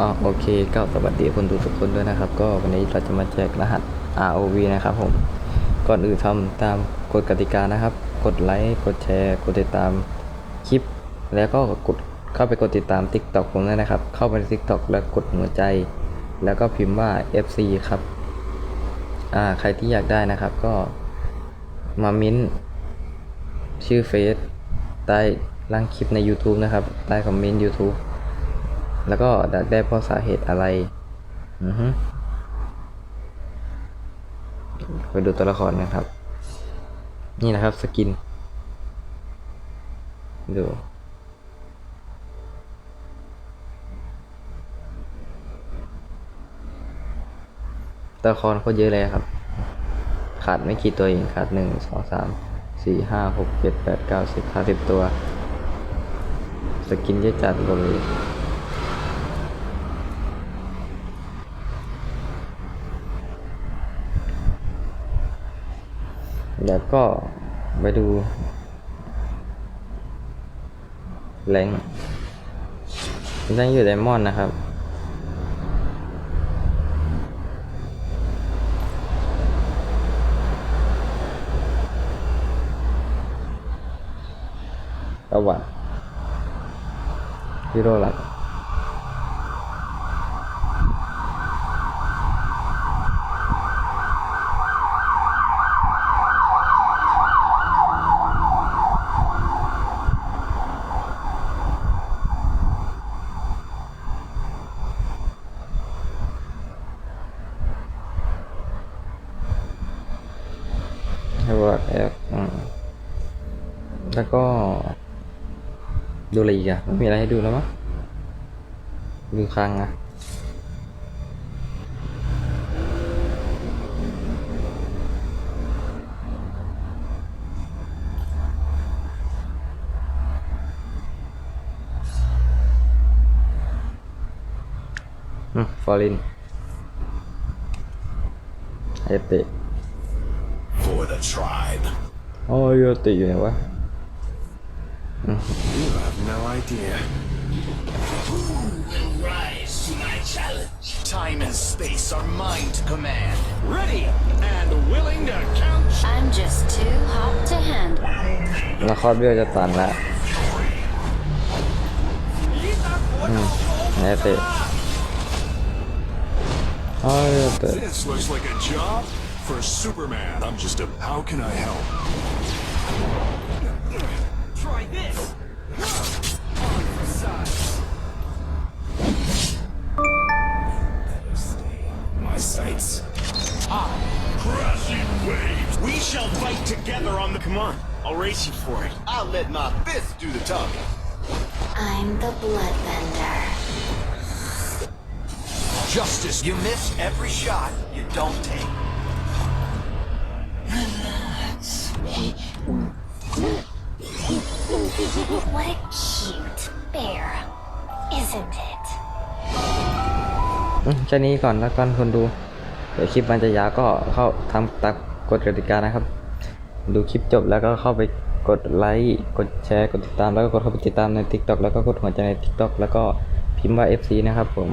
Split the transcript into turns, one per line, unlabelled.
อ๋อโอเคก็สวัสดีคนดูทุกคนด้วยนะครับ ก็วันนี้เราจะมาแจกรหัส ROV นะครับผม ก่อนอื่นทำตามกฎกติกานะครับ กดไลค์กดแชร์กดติดตามคลิป แล้วก็กดเข้าไปกดติดตาม TikTok ผมด้วยนะครับ เข้าไปใน TikTok แล้วกดหัวใจ แล้วก็พิมพ์ว่า FC ครับอ่าใครที่อยากได้นะครับก็มามิ้นชื่อเฟซใต้ล่างคลิปใน YouTube นะครับ ใต้คอมเมนต์ YouTube แล้วก็อยากได้เพราะสาเหตุอะไร อือฮึไปดูตัวละครกันครับ นี่นะครับสกิน ดูตัวละครโคตรเยอะเลยครับ ขาดไม่กี่ตัวเองขาดหนึ่งสองสามสี่ห้าหกเจ็ดแปดเก้าสิบห้าสิบตัว สกินเยอะจัดเลย แล้วก็ไปดูแรงแรงอยู่ไดมอนด์นะครับ ประวัติฮีโร่หลัก ให้วอด แล้วก็ ดูอะไรอีกอะไม่มีอะไรให้ดูแล้วมั้งดูครั้งอะอืมฟอรินไอเต
for the tribe.
โอ้ยเตะอยู่ไหนวะ
You have no idea.
Rise to my challenge.
Time and space are mine to command. Ready and willing to count.
I'm just too hot to handle.
ละครเบี้ยวจะตันละอืมไอเตะโอ้ยเตะ
This looks like a job for Superman. I'm just a. How can I help?
Try this.
My sights. Ah, crashing waves. We shall fight together on the. Come on, I'll race you for it.
I'll let my fist do the talking.
I'm the bloodbender.
Justice.
You miss every shot you don't take.
What a cute bear, isn't it?
แค่นี้ก่อนแล้วกันคนดู เดี๋ยวคลิปมันจะยาวก็เข้าทำตามกฎกติกานะครับ ดูคลิปจบแล้วก็เข้าไปกดไลค์กดแชร์กดติดตามแล้วก็กดเข้าไปติดตามใน TikTok แล้วก็กดหัวใจใน TikTok แล้วก็พิมพ์ว่า FC นะครับผม